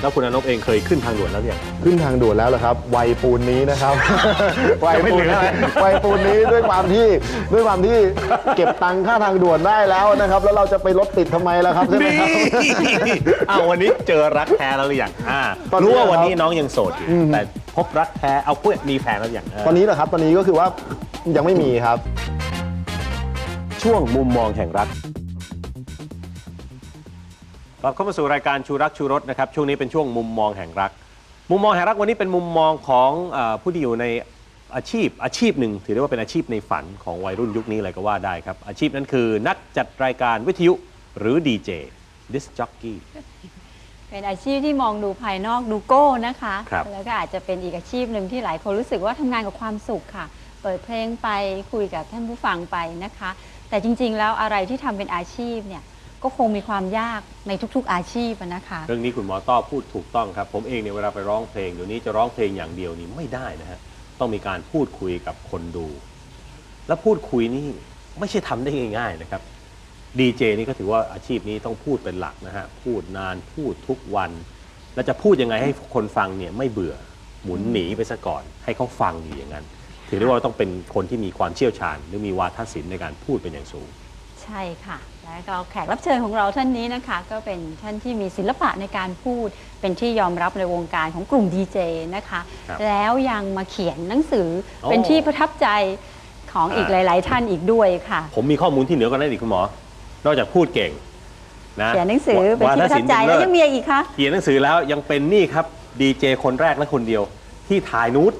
แล้วคุณอนบเองเคยขึ้นทางด่วนแล้วเนี่ยงขึ้นทางด่วนแล้วเหรอครับ วัยปูนนี้นะครับ วัยไม่ปูเหนลืออะไรวัยปูนนี้ด้วยความที่ด้วยความที่เก็บตังค่าทางด่วนได้แล้วนะครับ แล้วเราจะไปรถติดทำไมล่ะครับใช่ไหมครับ อ้าววันนี้เจอรักแท้แล้วหรือยังอ่าตอนนี้รู้ว่าครับวันนี้น้องยังโสดอยู่อืมแต่พบรักแท้เอาเพื่อนมีแฟนแล้วอย่างตอนนี้เหรอครับ ตอนนี้ก็คือว่ายังไม่มีครับ ช่วงมุมมองแห่งรัก กลับเข้ามาสู่รายการชูรักชูรสนะครับช่วงนี้เป็นช่วงมุมมองแห่งรัก มุมมองแห่งรักวันนี้เป็นมุมมองของเออผู้ที่อยู่ในอาชีพอาชีพหนึ่ง ถือได้ว่าเป็นอาชีพในฝันของวัยรุ่นยุคนี้เลยก็ว่าได้ครับ อาชีพนั้นคือนักจัดรายการวิทยุหรือดีเจดิสจ็อกกี้ เป็นอาชีพที่มองดูภายนอกดูโก้นะคะ ครับ แล้วก็อาจจะเป็นอีกอาชีพหนึ่งที่หลายคนรู้สึกว่าทำงานกับความสุขค่ะ เปิดเพลงไปคุยกับท่านผู้ฟังไปนะคะ แต่จริงๆ แล้วอะไรที่ทำเป็นอาชีพเนี่ย ก็คงมีความยากในทุกๆอาชีพอะนะคะ เรื่องนี้คุณหมอต้อพูดถูกต้องครับ ผมเองเนี่ยเวลาไปร้องเพลงเดี๋ยวนี้จะร้องเพลงอย่างเดียวนี่ไม่ได้นะฮะต้องมีการพูดคุยกับคนดู และพูดคุยนี่ไม่ใช่ทำได้ง่าย ๆนะครับดีเจนี่ก็ถือว่าอาชีพนี้ต้องพูดเป็นหลักนะฮะพูดนานพูดทุกวัน แล้วจะพูดยังไงให้คนฟังเนี่ยไม่เบื่อหมุนหนีไปซะก่อน ให้เขาฟังอยู่อย่างนั้น ถือได้ว่าต้องเป็นคนที่มีความเชี่ยวชาญ หรือมีวาทศิลป์ในการพูดเป็นอย่างสูง ใช่ค่ะ แล้วก็แขกรับเชิญของเราท่านนี้นะคะ ก็เป็นท่านที่มีศิลปะในการพูด เป็นที่ยอมรับในวงการของกลุ่มดีเจนะคะ ครับแล้วยังมาเขียนหนังสือโอ้ เป็นที่ประทับใจของอีกหอ่าลาย ๆ ท่านอีกด้วยค่ะ ผมมีข้อมูลที่เหนือกว่านั้นอีกคุณหมอ นอกจากพูดเก่งนะเขียนหนังสือเป็นที่ประทับใจาทศิลป์แล้วเศยังมีอะไรอีกคะเขียนหนังสือแล้วยังเป็นนี่ครับดีเจคนแรกและคนเดียวที่ถ่ายนูต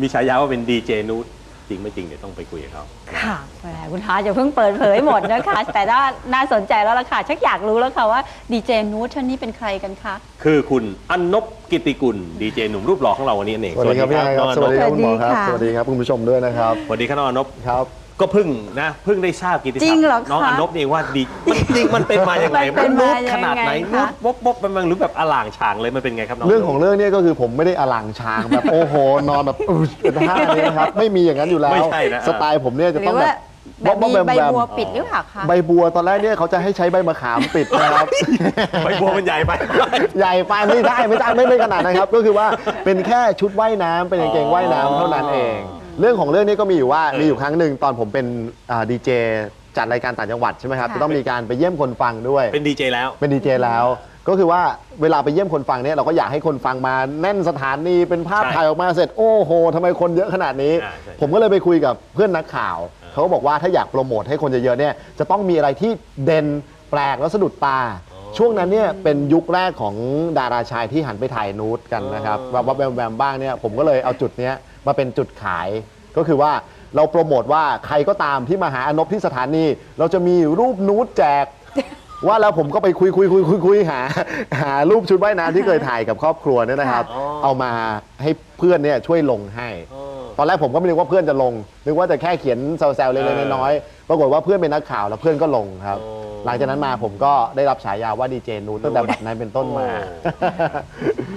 มีฉายาว่าเป็นดีเจนูต จริงไม่จริงเดี๋ยวต้องไปคุยกับเขา ค่ะแหมคุณท้าจะเพิ่งเปิดเผยหมดนะคะ แต่ว่าน่าสนใจแล้วล่ะค่ะ ชักอยากรู้แล้วค่ะว่าดีเจนูตท่านนี้เป็นใครกันคะ คือคุณอันนบกิติกุลดีเจหนุ่มรูปหล่อของเราวันนี้เองสวัสดีครับพี่ไอคน้รัอบงอันสนวัสบดีครับคุณหมอครับสสวัวัสสดีดีค่ะครับคุณผู้ชมด้วยนะครับ สวัสดีครับน้องอันนบ ครับ ก็เพิ่งนะเพิ่งได้ทราบกิตติศัพจริงท์เหรอคะน้องอันนบเองว่าดีมันจริงมันเป็นมาอย่างไรมันเป็นนูตมายังไงขนาดไหนคะนูตบ๊บบ๊บมันมันหรือแบบอล่างฉางเลยมันเป็นไงครับน้องเรื่องของเรื่องเนี่ยก็คือผมไม่ได้อลังช้างแบบ โอ้โห นอนแบบอุ๊ยเป็นท่านี้นะครับ ไม่มีอย่างนั้นอยู่แล้ว ไม่ใช่นะ สไตล์ผมเนี่ยจะหรืต้องอแบว่าบแบบมีบ๊อบใบแบมบัวปิดหรือเปล่าคะ ใบบัวตอนแรกเนี่ยเขาจะให้ใช้ใบมะขามปิดนะครับ ใบบัวมันใหญ่ไป ใหญ่ไปไม่ได้ไม่ได้ไม่ไม่ขนาดนั้นครับ ก็คือว่าเป็นแค่ชุดว่ายน้ำเป็นกางเกงว่ายน้ำเท่านั้นเอง เรื่องของเรื่องนี้ก็มีอยู่ว่าเออมีอยู่ครั้งหนึ่งตอนผมเป็นดีเจจัดรายการต่างจังหวัดใช่ไหมครับค่ะ จะต้องมีการไปเยี่ยมคนฟังด้วย เป็นดีเจแล้ว เป็นดีเจแล้ว ก็คือว่าเวลาไปเยี่ยมคนฟังเนี่ยเราก็อยากให้คนฟังมาแน่นสถานีเป็นภาพใช่ถ่ายออกมาเสร็จโอ้โหทำไมคนเยอะขนาดนี้ อ่าใช่ผมก็เลยไปคุยกับเพื่อนนักข่าว เขาก็บอกว่าถ้าอยากโปรโมทให้คนเยอะๆเนี่ยจะต้องมีอะไรที่เด่นแปลกแล้วสะดุดตา ช่วงนั้นเนี่ยเป็นยุคแรกของดาราชายที่หันไปถ่ายนูดกันนะครับอ๋อวับวับแวมแวมบ้างเนี่ยผมก็เลยเอาจุดเนี้ย มาเป็นจุดขาย ก็คือว่าเราโปรโมทว่าใครก็ตามที่มาหาอนบที่สถานี เราจะมีรูปนูดแจก ว่าแล้วผมก็ไปคุยคุยคุยคุยคุยหา หารูปชุดว่ายน้ำที่เคยถ่ายกับครอบครัวเนี่ยนะครับอ๋อเอามาให้เพื่อนเนี่ยช่วยลงให้อ๋อตอนแรกผมก็ไม่นึกว่าเพื่อนจะลงนึกว่าจะแค่เขียนแซวๆเล็กๆน้อยๆปรากฏว่าเพื่อนเป็นนักข่าวแล้วเพื่อนก็ลงครับอ๋อ หลังจากนั้นมาผมก็ได้รับฉายาว่าดีเจนูตตั้งแต่บัดนั้นเป็นต้นมา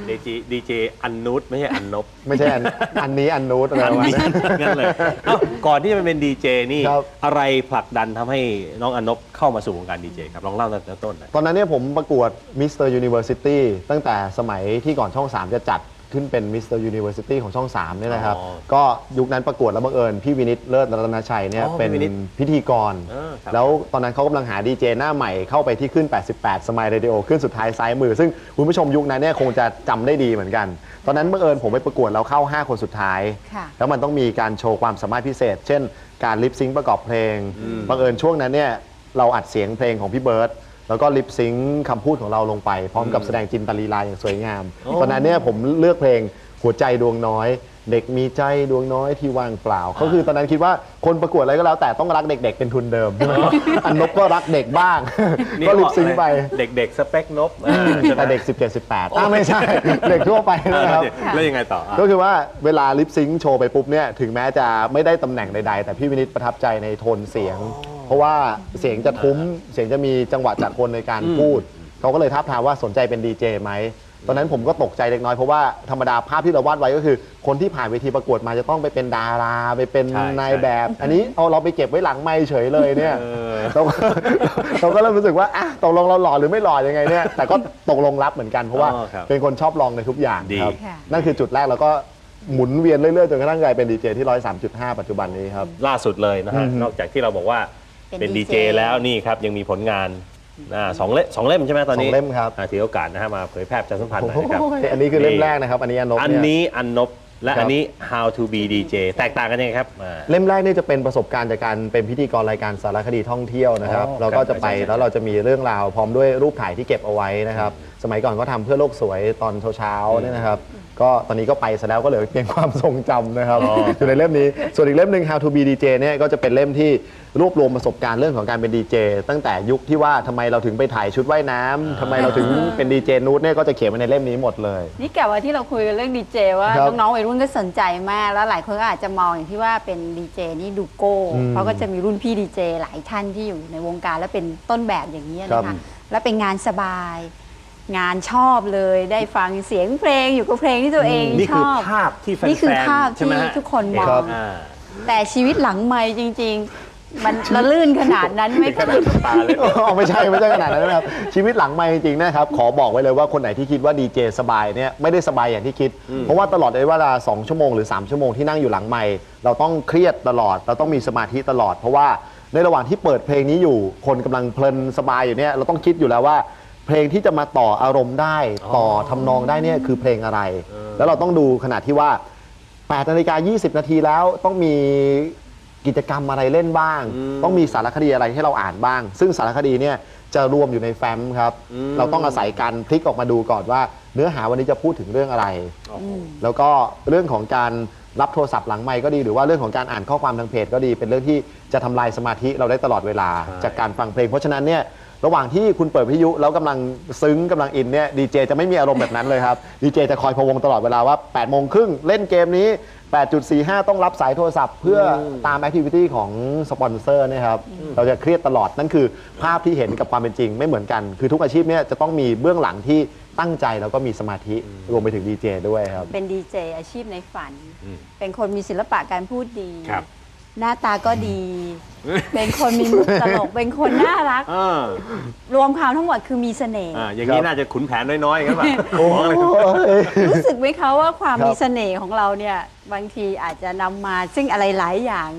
ดีเจดีเจอันนุชไม่ใช่อันนบไม่ใช่อันอันนี้อันนูตอะไรอันประมาณนี้นั้นงั้นเลยเอ้าก่อนที่จะมาเป็นดีเจนี่ครับ อะไรผลักดันทำให้น้องอันนบเข้ามาสู่วงการดีเจครับลองเล่าตั้งแต่ต้นหน่อย ตอนนั้นเนี่ยผมประกวดมิสเตอร์ยูนิเวอร์ซิตี้ตั้งแต่สมัยที่ก่อนช่อง 3 จะจัด ขึ้นเป็นมิสเตอร์ยูนิเวอร์ซิตี้ของช่อง3เนี่ยนะครับ อ๋อก็ยุคนั้นประกวดแล้วบังเอิญพี่วินิตเลิศรัตนชัยเนี่ยอ๋อเป็นพี่วินิตพิธีกร เออครับแล้วตอนนั้นเขากำลังหาดีเจหน้าใหม่เข้าไปที่ขึ้น 88 สมัยเรดิโอขึ้นสุดท้ายซ้ายมือ ซึ่งคุณผู้ชมยุคนั้นเนี่ยคงจะจำได้ดีเหมือนกัน ตอนนั้นบังเอิญผมไปประกวดแล้วเข้า 5 คนสุดท้าย ค่ะ แล้วมันต้องมีการโชว์ความสามารถพิเศษ เช่น การลิปซิงค์ประกอบเพลงอืมบังเอิญช่วงนั้นเนี่ยเราอัดเสียงเพลงของพี่เบิร์ต แล้วก็ลิปซิงค์คำพูดของเราลงไป พร้อมกับแสดงจินตลีลาอย่างสวยงามโอ้ตอนนั้นเนี่ยผมเลือกเพลงหัวใจดวงน้อย เด็กมีใจดวงน้อยที่ว่างเปล่า ก็คือตอนนั้นคิดว่าคนประกวดอะไรก็แล้วแต่ต้องรักเด็ก ๆ เป็นทุนเดิมใช่ไหมครับอันนบก็รักเด็กบ้าง นี่ก็ลิปซิงค์ไป เด็กๆ สเปคนบอ่าใช่ไหมแต่เด็ก 17 18อ้าวไม่ใช่ เด็กทั่วไปอ่านะครับแล้วยังไงต่ออะ ก็คือว่าเวลาลิปซิงค์โชว์ไปปุ๊บเนี่ย ถึงแม้จะไม่ได้ตำแหน่งใดๆ แต่พี่วินิตประทับใจในโทนเสียง เพราะว่าเสียงจะทุ้ม เสียงจะมีจังหวะจากคนในการอืมพูด เขาก็เลยท้าบทามว่าสนใจเป็นดีเจไหม ตอนนั้นผมก็ตกใจเล็กน้อยเพราะว่าธรรมดาภาพที่เราวาดไว้ก็คือ คนที่ผ่านเวทีประกวดมาจะต้องไปเป็นดารา ไปเป็นใช่นายใช่แบบ อันนี้เอาเราไปเก็บไว้หลังไม่เฉยเลยเนี่ยเออเราก็เราก็เริ่มรู้สึกว่าอะตกลงเราหล่อหรือไม่หล่อยังไงเนี่ย แต่ก็ตกลงรับเหมือนกันเพราะว่าอ๋อครับเป็นคนชอบลองในทุกอย่างดี ครับ ค่ะ นั่นคือจุดแรกแล้วก็หมุนเวียนเรื่อยๆจนกระทั่งกลายเป็นดีเจที่103.5ปัจจุบันนี้ครับ ล่าสุดเลยนะฮะอืมนอกจากที่เราบอกว่า เป็นเป็นดี DJ เจแล้วนี่ครับยังมีผลงานอ่าสองเล่มสองเล่มใช่ไหมตอนนี้สองเล่มครับ อ่าถือโอกาสนะฮะมาเผยแพร่ประชาสัมพันธ์หน่อยโอ้นะครับโหอันนี้คือเล่มแรกนะครับ อันนี้อนบอันเนี่ยนี้อันนบและครับ อันนี้ how to be DJ แตกต่างกันยังไงครับอ่า เล่มแรกนี่จะเป็นประสบการณ์จากการเป็นพิธีกรรายการสารคดีท่องเที่ยวนะครับอ๋อเราก็จะไปใช่ใช่แล้วเราจะมีเรื่องราวพร้อมด้วยรูปถ่ายที่เก็บเอาไว้นะครับ สมัยก่อนก็ทำเพื่อโลกสวยตอนเช้าๆเนี่ยนะครับ ก็ตอนนี้ก็ไปซะแล้วก็เหลือเพียงความทรงจำนะครับอยู่ในเล่มนี้ส่วนอีกเล่มหนึ่ง How to be DJ เนี่ยก็จะเป็นเล่มที่รวบรวมประสบการณ์เรื่องของการเป็นดีเจตั้งแต่ยุคที่ว่าทำไมเราถึงไปถ่ายชุดว่ายน้ำทำไมเราถึงเป็นดีเจนูตเนี่ยก็จะเขียนไว้ในเล่มนี้หมดเลย นี่กะว่าที่เราคุยกันเรื่องดีเจว่าครับน้องๆวัยรุ่นก็สนใจมาก แล้วหลายคนก็อาจจะมองอย่างที่ว่าเป็นดีเจนี่ดูโก้อืมเพราะก็จะมีรุ่นพี่ดีเจหลายท่านที่อยู่ในวงการและเป็นต้นแบบอย่างนี้ยครันะคะบ และเป็นงานสบาย งานชอบเลยได้ฟังเสียงเพลงอยู่กับเพลงที่ตัวเองนี่ชคืออบภาพที่แฟนๆนี่คือภาพใช่ไหมที่ฮะทุกคนมอครัง บ อ่า แต่ชีวิตหลังไม่จริง ๆ มันละลื่นขนาดนั้นไหมขคะนาดน้ำตาเลย อ๋อไม่ใช่ไม่ใช่ขนาดนั้นนะครับ ชีวิตหลังไม่จริงๆนะครับ ขอบอกไว้เลยว่าคนไหนที่คิดว่าดีเจสบายเนี่ยไม่ได้สบายอย่างที่คิด เพราะว่าตลอดเวลา 2 ชั่วโมงหรือ 3 ชั่วโมงที่นั่งอยู่หลังไม่เราต้องเครียดตลอด เราต้องมีสมาธิตลอด เพราะว่าในระหว่างที่เปิดเพลงนี้อยู่ คนกำลังเพลินสบายอยู่เนี่ยเราต้องคิดอยู่แล้วว่า เพลงที่จะมาต่ออารมณ์ได้ต่อทำนองได้เนี่ยคือเพลงอะไรแล้วเราต้องดูขนาดที่ว่า8นาฬิกา20 นาทีแล้วต้องมีกิจกรรมอะไรเล่นบ้าง ต้องมีสารคดีอะไรให้เราอ่านบ้าง ซึ่งสารคดีเนี่ยจะรวมอยู่ในแฟ้มครับ เราต้องอาศัยการพลิกออกมาดูก่อนว่า เนื้อหาวันนี้จะพูดถึงเรื่องอะไรแล้วก็เรื่องของการรับโทรศัพท์หลังไมค์ก็ดีหรือว่าเรื่องของการอ่านข้อความทางเพจก็ดี เป็นเรื่องที่จะทำลายสมาธิเราได้ตลอดเวลาใช่จากการฟังเพลง เพราะฉะนั้นเนี่ย ระหว่างที่คุณเปิดวิทยุแล้วกำลังซึ้งกำลังอินเนี่ยดีเจจะไม่มีอารมณ์แบบนั้นเลยครับดีเจจะคอยพะวงตลอดเวลาว่า8โมงครึ่งเล่นเกมนี้ 8.45 ต้องรับสายโทรศัพท์ เพื่อตามแอคทิวิตี้ของสปอนเซอร์เนะครับเราจะเครียดตลอดนั่นคือภาพที่เห็นกับความเป็นจริงไม่เหมือนกัน คือทุกอาชีพเนี่ยจะต้องมีเบื้องหลังที่ตั้งใจแล้วก็มีสมาธิรวมไปถึงดีเจด้วยครับ เป็นดีเจอาชีพในฝันอืมเป็นคนมีศิลปะการพูดดี ครับ หน้าตาก็ดี เป็นคนมีมุกตลก เป็นคนน่ารัก อ่ารวมความทั้งหมดคือมีเสน่ห์ อ่าอย่างนี้ครับน่าจะขุนแผนน้อยๆครับป่ะโอ้ย รู้สึกไหมคะว่าความครับมีเสน่ห์ของเราเนี่ยบางทีอาจจะนำมาซึ่งอะไรหลายอย่าง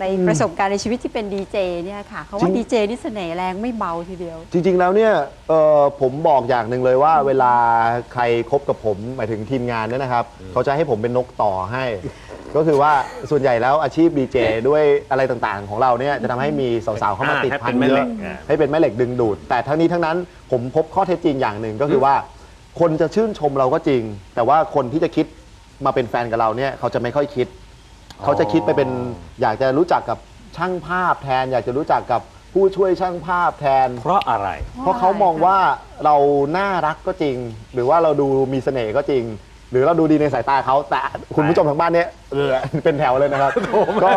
ในประสบการณ์ในชีวิตที่เป็นดีเจเนี่ยค่ะเขาจริว่าง ดีเจนี่เสน่ห์แรงไม่เบาทีเดียว จริง ๆ แล้วเนี่ยเอ่อผมบอกอย่างหนึ่งเลยว่า เวลาใครคบกับผมหมายถึงทีมงานเนี่ยนะครับ เขาจะให้ผมเป็นนกต่อให้ ก็คือว่าส่วนใหญ่แล้วอาชีพดีเจด้วยอะไรต่างๆ ของเราเนี่ยจะทำให้มีสาวๆเข้ามาอ่าติดให้พัเป็นนแม่เยเหล็อะกอ่าให้เป็นแม่เหล็กดึงดูด แต่ทั้งนี้ทั้งนั้นผมพบข้อเท็จจริงอย่างหนึ่งก็คือว่า คนจะชื่นชมเราก็จริง แต่ว่าคนที่จะคิดมาเป็นแฟนกับเราเนี่ยเขาจะไม่ค่อยคิด เขาจะคิดไปเป็นอยากจะรู้จักกับช่างภาพแทน อยากจะรู้จักกับผู้ช่วยช่างภาพแทน เพราะอะไร เพราะเขามองว่าเราน่ารักก็จริง หรือว่าเราดูมีเสน่ห์ก็จริง หรือเราดูดีในสายตาเขาแต่คุณผู้ชมทางบ้านเนี่ยเออเป็นแถวเลยนะครับก็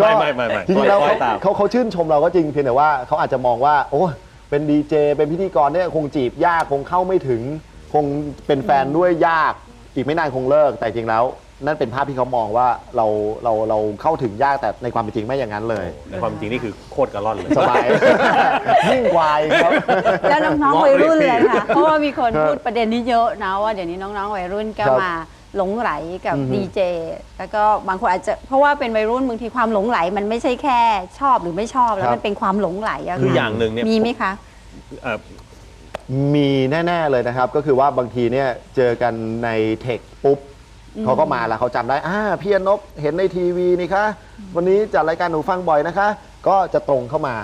ก็ไม่ไม่ไม่ไม่จริงๆแล้วปล่เขาอยตามเขาเขาชื่นชมเราก็จริงเพียงแต่ว่าเขาอาจจะมองว่า โอ้เป็นดีเจเป็นพิธีกรเนี่ยคงจีบยากคงเข้าไม่ถึง คงเป็นแฟนด้วยยากอีกไม่นานคงเลิกแต่จริงแล้ว นั่นเป็นภาพที่เขามองว่าเราเราเราเข้าถึงยากแต่ในความเป็นจริงไม่อย่างนั้นเลย ในความจริงนี่คือโคตรกระล่อนเลย สบาย ยิ่งกวายครับ แล้วน้องเงาะๆวัยรุ่นเลยเลยพี่ค่ะ เพราะว่ามีคนครับพูดประเด็นนี้เยอะนะว่าเดี๋ยวนี้น้องๆวัยรุ่นก็ครับมาหลงไหลกับอือฮึดีเจแล้วก็บางคนอาจจะเพราะว่าเป็นวัยรุ่นบางทีความหลงไหลมันไม่ใช่แค่ชอบหรือไม่ชอบแล้วมันเป็นความหลงไหลอะคือค่ะอย่างหนึ่งเนี่ยมีไหมคะเอ่อมีแน่ ๆเลยนะครับ ก็คือว่าบางทีเนี่ยเจอกันในเทคปุ๊บ เขาก็มาแล้วเขาจำได้อ่าพี่อนบเห็นในทีวีนี่คะวันนี้จัดรายการหนูฟังบ่อยนะคะ ก็จะตรงเข้ามา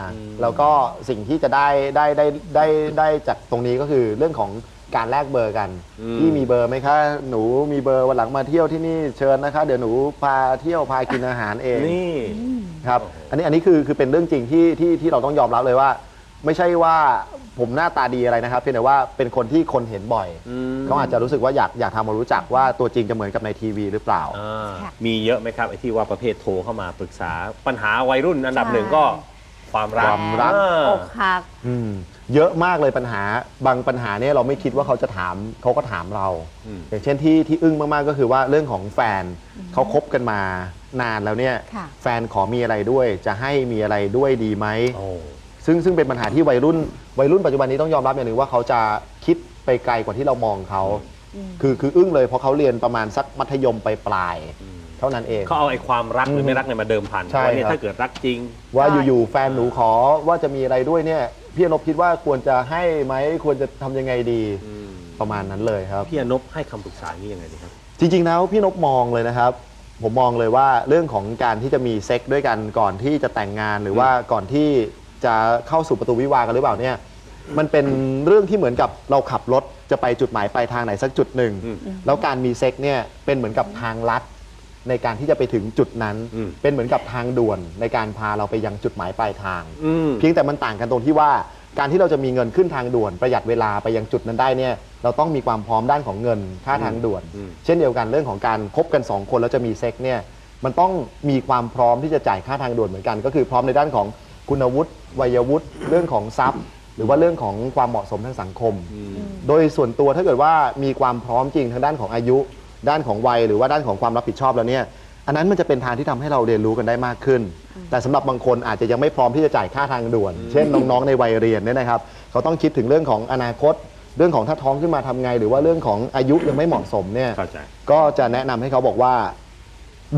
แล้วก็สิ่งที่จะได้ได้ได้ได้ได้จากตรงนี้ก็คือเรื่องของการแลกเบอร์กันอืมพี่มีเบอร์ไหมคะ หนูมีเบอร์วันหลังมาเที่ยวที่นี่เชิญนะคะ เดี๋ยวหนูพาเที่ยวพากินอาหารเองนี่ครับ อันนี้อันนี้คือคือเป็นเรื่องจริงที่ที่ที่เราต้องยอมรับเลยว่า ไม่ใช่ว่าผมหน้าตาดีอะไรนะครับเพียงแต่ว่าเป็นคนที่คนเห็นบ่อยอืมเขาอาจจะรู้สึกว่าอยากอยากทำมารู้จักว่าตัวจริงจะเหมือนกับในทีวีหรือเปล่า อ่าค่ะ มีเยอะไหมครับไอ้ที่ว่าประเภทโทรเข้ามาปรึกษา ปัญหาวัยรุ่นอันดับใช่หนึ่งก็ความรักความรัก อ่า อกหัก อืมเยอะมากเลยปัญหาบางปัญหาเนี่ยเราไม่คิดว่าเขาจะถามเขาก็ถามเรา อืม อย่างเช่นที่ที่อึ้งมากๆก็คือว่าเรื่องของแฟนเขาคบกันมานานแล้วเนี่ยค่ะ แฟนขอมีอะไรด้วย จะให้มีอะไรด้วยดีไหม โอ้ ซึ่งซึ่งเป็นปัญหาที่วัยรุ่น วัยรุ่นปัจจุบันนี้ต้องยอมรับอย่างหนึ่งว่าเขาจะคิดไปไกลกว่าที่เรามองเขา คือคืออึ้งเลยเพราะเขาเรียนประมาณสักมัธยมไปปลายๆเท่านั้นเอง เขาเอาไอ้ความรักหรือไม่รักเนี่ยมาเดิมพันใช่ว่าเนี่ยครับ ถ้าเกิดรักจริง ว่าอยู่ๆแฟนหนูขอว่าจะมีอะไรด้วยเนี่ยพี่อนบคิดว่าควรจะให้ไหมควรจะทำยังไงดีประมาณนั้นเลยครับ พี่อนบให้คำปรึกษานี้ยังไงดีครับ จริงๆแล้วพี่นบมองเลยนะครับ ผมมองเลยว่าเรื่องของการที่จะมีเซ็กด้วยกันก่อนที่จะแต่งงานหรือว่าก่อนที่ จะเข้าสู่ประตูวิวาห์กันหรือเปล่าเนี่ยมันเป็นเรื่องที่เหมือนกับเราขับรถจะไปจุดหมายปลายทางไหนสักจุดหนึ่งอืมแล้วการมีเซ็กเนี่ยเป็นเหมือนกับทางลัดในการที่จะไปถึงจุดนั้น อืม เป็นเหมือนกับทางด่วนในการพาเราไปยังจุดหมายปลายทาง อืม เพียงแต่มันต่างกันตรงที่ว่าการที่เราจะมีเงินขึ้นทางด่วนประหยัดเวลาไปยังจุดนั้นได้เนี่ยเราต้องมีความพร้อมด้านของเงินค่าทางด่วน อืม เช่นเดียวกันเรื่องของการคบกัน2คนแล้วจะมีเซ็กเนี่ยมันต้องมีความพร้อมที่จะจ่ายค่าทางด่วนเหมือนกัน ก็คือพร้อมในด้านของ คุณวุฒิวัยวุฒิเรื่องของทรัพย์ หรือว่าเรื่องของความเหมาะสมทางสังคม โดยส่วนตัวถ้าเกิดว่ามีความพร้อมจริงทางด้านของอายุ ด้านของวัย หรือว่าด้านของความรับผิดชอบแล้วเนี่ยอันนั้นมันจะเป็นทางที่ทำให้เราเรียนรู้กันได้มากขึ้น แต่สำหรับบางคนอาจจะยังไม่พร้อมที่จะจ่ายค่าทางด่วน เช่นน้องๆในวัยเรียนเนี่ยนะครับ เขาต้องคิดถึงเรื่องของอนาคต เรื่องของถ้าท้องขึ้นมาทำไง หรือว่าเรื่องของอายุยังไม่เหมาะสมเนี่ยเข้าใจก็จะแนะนำให้เขาบอกว่า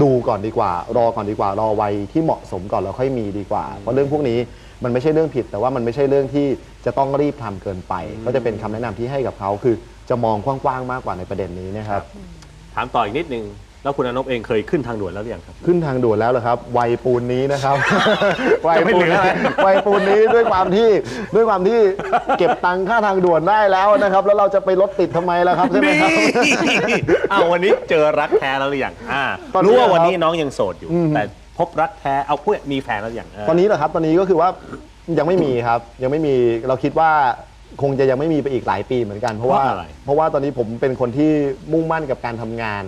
ดูก่อนดีกว่า รอก่อนดีกว่า รอวัยที่เหมาะสมก่อนแล้วค่อยมีดีกว่า เพราะเรื่องพวกนี้มันไม่ใช่เรื่องผิด แต่ว่ามันไม่ใช่เรื่องที่จะต้องรีบทำเกินไป ก็จะเป็นคำแนะนำที่ให้กับเขาคือจะมองกว้างๆมากกว่าในประเด็นนี้นะครับ ถามต่ออีกนิดนึง แล้วคุณอนบเองเคยขึ้นทางด่วนแล้วหรือยังครับ ขึ้นทางด่วนแล้วเหรอครับวัยปูนนี้นะครับ วัยจะไม่ปูเหนลืออะไรวัยปูนนี้ด้วยความที่ด้วยความที่เก็บตังค่าทางด่วนได้แล้วนะครับ แล้วเราจะไปรถติดทำไมล่ะครับใช่ไหมครับอ้าววันนี้เจอรักแท้แล้วหรือยังอ่าตอนนี้รู้ว่าครับวันนี้น้องยังโสดอยู่ อืม แต่พบรักแท้เอาพูดมีแฟนแล้วหรือยังเตอนนี้เหรอครับตอนนี้ก็คือว่ายังไม่มีครับ ยังไม่มีเราคิดว่าคงจะยังไม่มีไปอีกหลายปีเหมือนกัน เพราะว่า เพราะอะไรเพราะว่าตอนนี้ผมเป็นคนที่มุ่งมั่นกับการทำงาน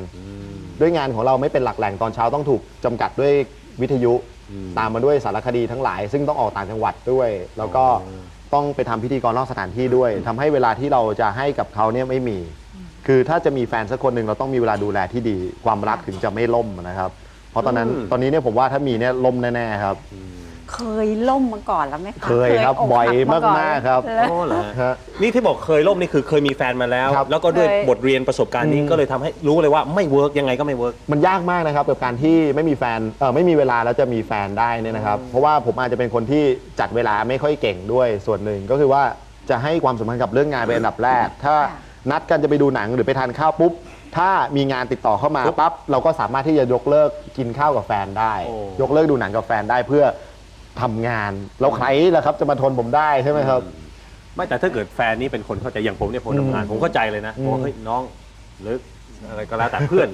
ด้วยงานของเราไม่เป็นหลักแหล่งตอนเช้าต้องถูกจำกัดด้วยวิทยุ ตามมาด้วยสารคดีทั้งหลาย ซึ่งต้องออกต่างจังหวัดด้วย แล้วก็ต้องไปทำพิธีกรนอกสถานที่ด้วยทำให้เวลาที่เราจะให้กับเขาเนี่ยไม่มี คือถ้าจะมีแฟนสักคนหนึ่งเราต้องมีเวลาดูแลที่ดี ความรักถึงจะไม่ล่มนะครับ เพราะตอนนั้นอืมตอนนี้เนี่ยผมว่าถ้ามีเนี่ยล่มแน่ๆครับ เคยล่มมาก่อนแล้วไหมคะเคยครับอกบ่อยหัก่อนมากๆครับแล้วโอ้เหรอฮะฮะ นี่ที่บอกเคยล่มนี่คือเคยมีแฟนมาแล้ว ครับ แล้วก็ด้วยเคย บทเรียนประสบการณ์นี้อืม ก็เลยทำให้รู้เลยว่าไม่เวิร์กยังไงก็ไม่เวิร์ก มันยากมากนะครับกับการที่ไม่มีแฟนเออไม่มีเวลาแล้วจะมีแฟนได้เนี่ยนะครับ เพราะว่าผมอาจจะเป็นคนที่จัดเวลาไม่ค่อยเก่งด้วยส่วนหนึ่งก็คือว่าจะให้ความสำคัญกับเรื่องงานเป็นอันดับแรก ถ้านัดกันจะไปดูหนังหรือไปทานข้าวปุ๊บ ถ้ามีงานติดต่อเข้ามาปุ๊บปั๊บเราก็สามารถที่จะยกเลิกกินข้าวกับแฟนได้ โอ้ ยกเลิกดูหนังกับแฟนได้เพื่อ ทำงานแล้วใครล่ะครับจะมาทนผมได้ใช่ไหมครับ ไม่แต่ถ้าเกิดแฟนนี่เป็นคนเข้าใจอย่างผมเนี่ยผมทำงาน อืมผมเข้าใจเลยนะอืมบอกว่าเฮ้ยน้องหรืออะไรก็แล้วแต่เพื่อน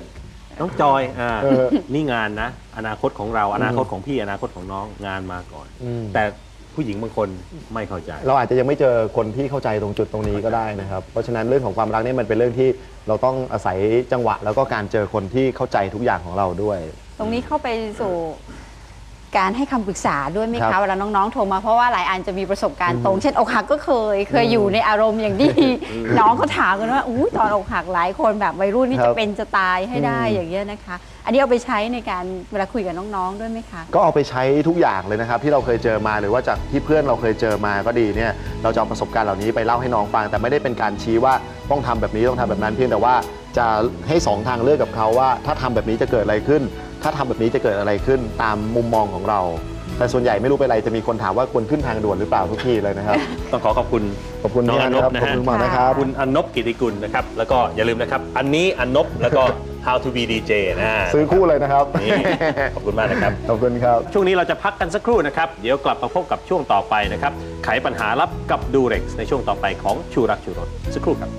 น้องจอยอ่าเออนี่งานนะ อนาคตของเราอนาคตของพี่อนาคตของน้องงานมาก่อน อืม แต่ผู้หญิงบางคนไม่เข้าใจ เราอาจจะยังไม่เจอคนที่เข้าใจตรงจุดตรงนี้ก็ได้นะครับ เพราะฉะนั้นเรื่องของความรักเนี่ยมันเป็นเรื่องที่เราต้องอาศัยจังหวะ แล้วก็การเจอคนที่เข้าใจทุกอย่างของเราด้วย ตรงนี้เข้าไปสู่ การให้คำปรึกษาด้วยไหมครัคะบ เวลาน้องๆโทรมาเพราะว่าหลายอันจะมีประสบการณ์ตรงเช่นอกหักก็เคย เคยอยู่ในอารมณ์อย่างที่น้องเขาถามกันว่าอู้ตอนอกหักหลายคนแบบวัยรุ่นนี่ครัจะบ เป็นจะตายให้ได้อืมอย่างเงี้ยนะคะ อันนี้เอาไปใช้ในการเวลาคุยกับน้องๆด้วยไหมคะ ก็เอาไปใช้ทุกอย่างเลยนะครับที่เราเคยเจอมาหรือว่าจากที่เพื่อนเราเคยเจอมาก็ดีเนี่ยเราจะเอาประสบการณ์เหล่านี้ไปเล่าให้น้องฟัง แต่ไม่ได้เป็นการชี้ว่าต้องทำแบบนี้ต้องทำแบบนั้นเพียงแต่ว่าจะให้สองทางเลือกกับเขาว่า ถ้าทำแบบนี้จะเกิดอะไรขึ้น ถ้าทำแบบนี้จะเกิดอะไรขึ้นตามมุมมองของเรา แต่ส่วนใหญ่ไม่รู้เป็นไรจะมีคนถามว่าควรขึ้นทางด่วนหรือเปล่าทุกทีเลยนะครับ ต้องขอขอบคุณขอบคุณน้องพี่ออันนบครับนะขอบฮะคุณหมอนะครับคุณอนบกิติกุลนะครับแล้วก็อย่าลืมนะครับ อันนี้อนบแล้วก็ How to be DJ นะซื้อคู่เลยนะครับนี่ขอบคุณมากนะครับขอบคุณครับ ช่วงนี้เราจะพักกันสักครู่นะครับ เดี๋ยวกลับมาพบกับช่วงต่อไปนะครับไขปัญหาลับกับดูเร็กในช่วงต่อไปของชูรักชูรสสักครู่ครับ